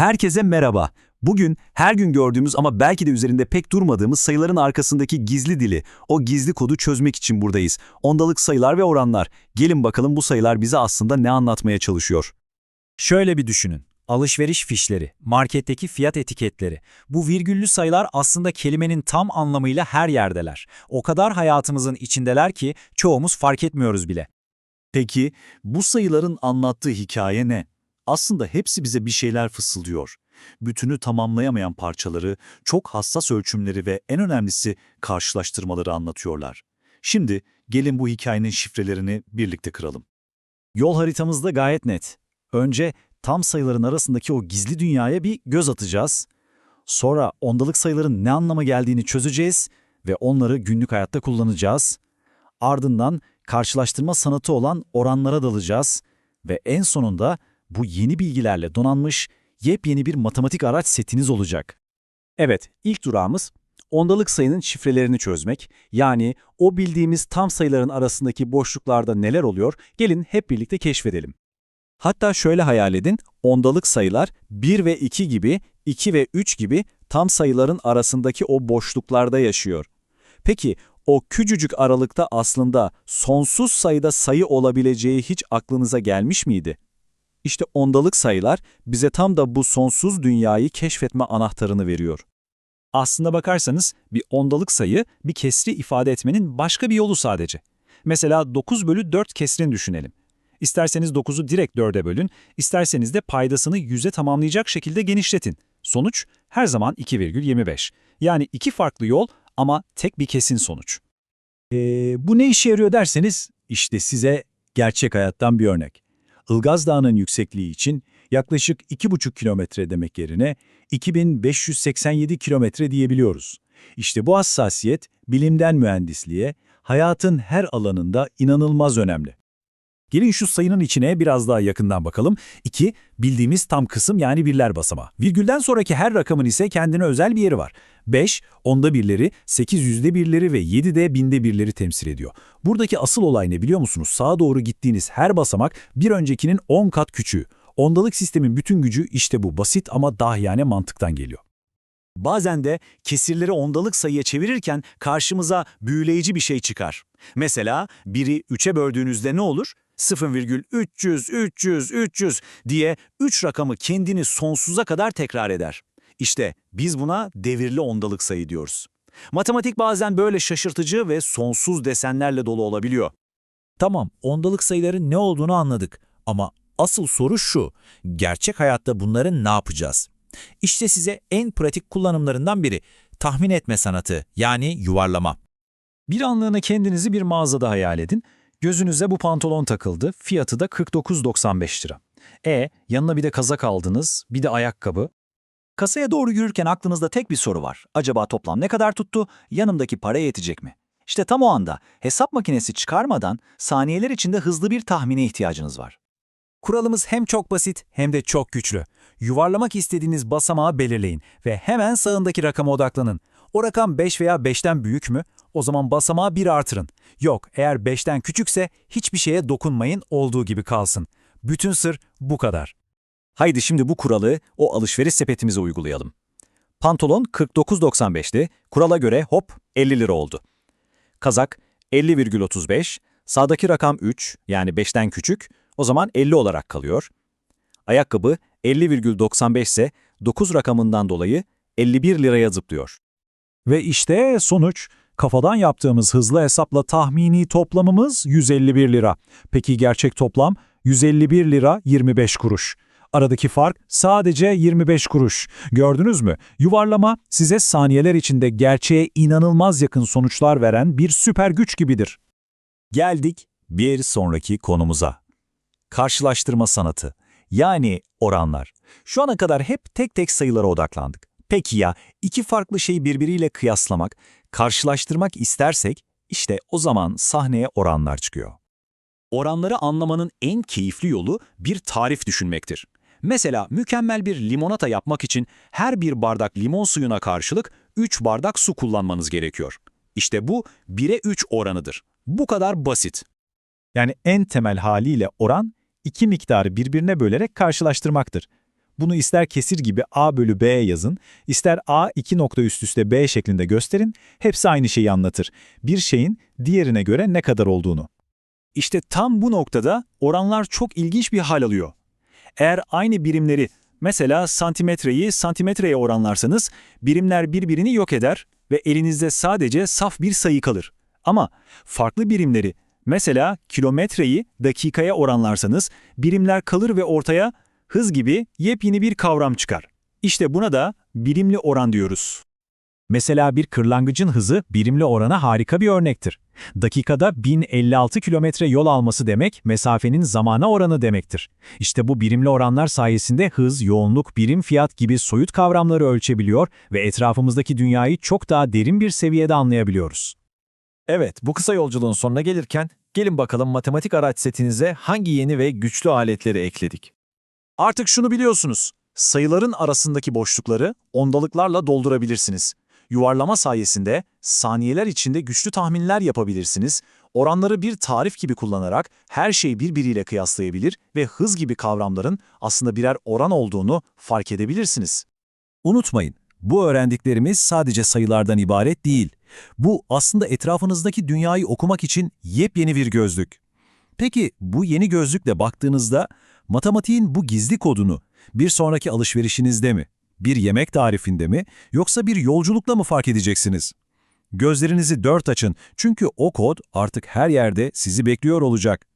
Herkese merhaba. Bugün her gün gördüğümüz ama belki de üzerinde pek durmadığımız sayıların arkasındaki gizli dili, o gizli kodu çözmek için buradayız. Ondalık sayılar ve oranlar. Gelin bakalım bu sayılar bize aslında ne anlatmaya çalışıyor. Şöyle bir düşünün. Alışveriş fişleri, marketteki fiyat etiketleri. Bu virgüllü sayılar aslında kelimenin tam anlamıyla her yerdeler. O kadar hayatımızın içindeler ki çoğumuz fark etmiyoruz bile. Peki bu sayıların anlattığı hikaye ne? Aslında hepsi bize bir şeyler fısıldıyor. Bütünü tamamlayamayan parçaları, çok hassas ölçümleri ve en önemlisi karşılaştırmaları anlatıyorlar. Şimdi gelin bu hikayenin şifrelerini birlikte kıralım. Yol haritamız da gayet net. Önce tam sayıların arasındaki o gizli dünyaya bir göz atacağız. Sonra ondalık sayıların ne anlama geldiğini çözeceğiz ve onları günlük hayatta kullanacağız. Ardından karşılaştırma sanatı olan oranlara dalacağız ve en sonunda bu yeni bilgilerle donanmış yepyeni bir matematik araç setiniz olacak. Evet, ilk durağımız ondalık sayının şifrelerini çözmek. Yani o bildiğimiz tam sayıların arasındaki boşluklarda neler oluyor gelin hep birlikte keşfedelim. Hatta şöyle hayal edin, ondalık sayılar 1 ve 2 gibi, 2 ve 3 gibi tam sayıların arasındaki o boşluklarda yaşıyor. Peki o küçücük aralıkta aslında sonsuz sayıda sayı olabileceği hiç aklınıza gelmiş miydi? İşte ondalık sayılar bize tam da bu sonsuz dünyayı keşfetme anahtarını veriyor. Aslında bakarsanız bir ondalık sayı bir kesri ifade etmenin başka bir yolu sadece. Mesela 9 bölü 4 kesrini düşünelim. İsterseniz 9'u direkt 4'e bölün, isterseniz de paydasını 100'e tamamlayacak şekilde genişletin. Sonuç her zaman 2,25. Yani iki farklı yol ama tek bir kesin sonuç. Ee, bu ne işe yarıyor derseniz, işte size gerçek hayattan bir örnek. Ilgaz Dağı'nın yüksekliği için yaklaşık 2,5 kilometre demek yerine 2587 kilometre diyebiliyoruz. İşte bu hassasiyet bilimden mühendisliğe, hayatın her alanında inanılmaz önemli. Gelin şu sayının içine biraz daha yakından bakalım. 2, bildiğimiz tam kısım yani birler basamağı. Virgülden sonraki her rakamın ise kendine özel bir yeri var. 5, onda birleri, 8 yüzde birleri ve 7 de binde birleri temsil ediyor. Buradaki asıl olay ne biliyor musunuz? Sağa doğru gittiğiniz her basamak bir öncekinin 10 kat küçüğü. Ondalık sistemin bütün gücü işte bu basit ama dahiyane mantıktan geliyor. Bazen de kesirleri ondalık sayıya çevirirken karşımıza büyüleyici bir şey çıkar. Mesela biri 3'e böldüğünüzde ne olur? 0,300, 300, 300 diye 3 rakamı kendini sonsuza kadar tekrar eder. İşte biz buna devirli ondalık sayı diyoruz. Matematik bazen böyle şaşırtıcı ve sonsuz desenlerle dolu olabiliyor. Tamam, ondalık sayıların ne olduğunu anladık ama asıl soru şu, gerçek hayatta bunları ne yapacağız? İşte size en pratik kullanımlarından biri, tahmin etme sanatı yani yuvarlama. Bir anlığına kendinizi bir mağazada hayal edin. Gözünüze bu pantolon takıldı, fiyatı da 49.95 lira. E, yanına bir de kazak aldınız, bir de ayakkabı. Kasaya doğru yürürken aklınızda tek bir soru var. Acaba toplam ne kadar tuttu? Yanımdaki para yetecek mi? İşte tam o anda hesap makinesi çıkarmadan saniyeler içinde hızlı bir tahmine ihtiyacınız var. Kuralımız hem çok basit hem de çok güçlü. Yuvarlamak istediğiniz basamağı belirleyin ve hemen sağındaki rakama odaklanın. O rakam 5 veya 5'ten büyük mü? O zaman basamağı 1 artırın. Yok, eğer 5'ten küçükse hiçbir şeye dokunmayın, olduğu gibi kalsın. Bütün sır bu kadar. Haydi şimdi bu kuralı o alışveriş sepetimize uygulayalım. Pantolon 49.95'ti, kurala göre hop 50 lira oldu. Kazak 50,35, sağdaki rakam 3 yani 5'ten küçük, o zaman 50 olarak kalıyor. Ayakkabı 50,95 ise 9 rakamından dolayı 51 liraya zıplıyor. Ve işte sonuç. Kafadan yaptığımız hızlı hesapla tahmini toplamımız 151 lira. Peki gerçek toplam 151 lira 25 kuruş. Aradaki fark sadece 25 kuruş. Gördünüz mü? Yuvarlama size saniyeler içinde gerçeğe inanılmaz yakın sonuçlar veren bir süper güç gibidir. Geldik bir sonraki konumuza. Karşılaştırma sanatı, yani oranlar. Şu ana kadar hep tek tek sayılara odaklandık. Peki ya iki farklı şeyi birbiriyle kıyaslamak, karşılaştırmak istersek işte o zaman sahneye oranlar çıkıyor. Oranları anlamanın en keyifli yolu bir tarif düşünmektir. Mesela mükemmel bir limonata yapmak için her bir bardak limon suyuna karşılık 3 bardak su kullanmanız gerekiyor. İşte bu 1'e 3 oranıdır. Bu kadar basit. Yani en temel haliyle oran iki miktarı birbirine bölerek karşılaştırmaktır. Bunu ister kesir gibi A bölü B yazın, ister A iki nokta üst üste B şeklinde gösterin, hepsi aynı şeyi anlatır. Bir şeyin diğerine göre ne kadar olduğunu. İşte tam bu noktada oranlar çok ilginç bir hal alıyor. Eğer aynı birimleri, mesela santimetreyi santimetreye oranlarsanız, birimler birbirini yok eder ve elinizde sadece saf bir sayı kalır. Ama farklı birimleri, mesela kilometreyi dakikaya oranlarsanız, birimler kalır ve ortaya hız gibi yepyeni bir kavram çıkar. İşte buna da birimli oran diyoruz. Mesela bir kırlangıcın hızı birimli orana harika bir örnektir. Dakikada 1056 kilometre yol alması demek, mesafenin zamana oranı demektir. İşte bu birimli oranlar sayesinde hız, yoğunluk, birim fiyat gibi soyut kavramları ölçebiliyor ve etrafımızdaki dünyayı çok daha derin bir seviyede anlayabiliyoruz. Evet, bu kısa yolculuğun sonuna gelirken gelin bakalım matematik araç setinize hangi yeni ve güçlü aletleri ekledik. Artık şunu biliyorsunuz. Sayıların arasındaki boşlukları ondalıklarla doldurabilirsiniz. Yuvarlama sayesinde saniyeler içinde güçlü tahminler yapabilirsiniz. Oranları bir tarif gibi kullanarak her şeyi birbiriyle kıyaslayabilir ve hız gibi kavramların aslında birer oran olduğunu fark edebilirsiniz. Unutmayın, bu öğrendiklerimiz sadece sayılardan ibaret değil. Bu aslında etrafınızdaki dünyayı okumak için yepyeni bir gözlük. Peki bu yeni gözlükle baktığınızda matematiğin bu gizli kodunu bir sonraki alışverişinizde mi, bir yemek tarifinde mi yoksa bir yolculukla mı fark edeceksiniz? Gözlerinizi dört açın çünkü o kod artık her yerde sizi bekliyor olacak.